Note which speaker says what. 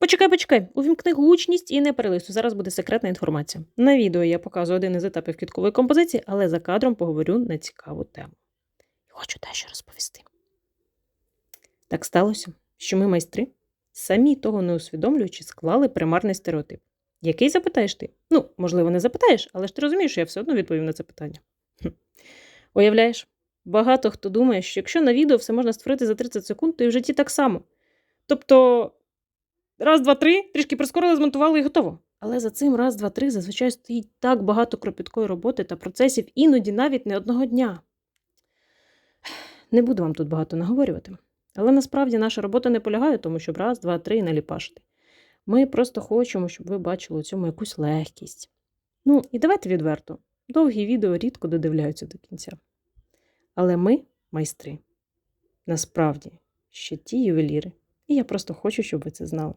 Speaker 1: Почекай, почекай, увімкни гучність і не перелистуй. Зараз буде секретна інформація. На відео я показую один із етапів квіткової композиції, але за кадром поговорю на цікаву тему. Хочу дещо розповісти. Так сталося, що ми майстри, самі того не усвідомлюючи, склали примарний стереотип. Який запитаєш ти? Ну, можливо, не запитаєш, але ж ти розумієш, що я все одно відповім на це питання. Хм. Уявляєш, багато хто думає, що якщо на відео все можна створити за 30 секунд, то і в житті так само. Тобто, раз, два, три, трішки прискорили, змонтували і готово. Але за цим раз, два, три зазвичай стоїть так багато кропіткої роботи та процесів, іноді навіть не одного дня. Не буду вам тут багато наговорювати. Але насправді наша робота не полягає в тому, щоб раз, два, три наліпашити. Ми просто хочемо, щоб ви бачили у цьому якусь легкість. Ну, і давайте відверто. Довгі відео рідко додивляються до кінця. Але ми майстри. Насправді, ще ті ювеліри. І я просто хочу, щоб ви це знали.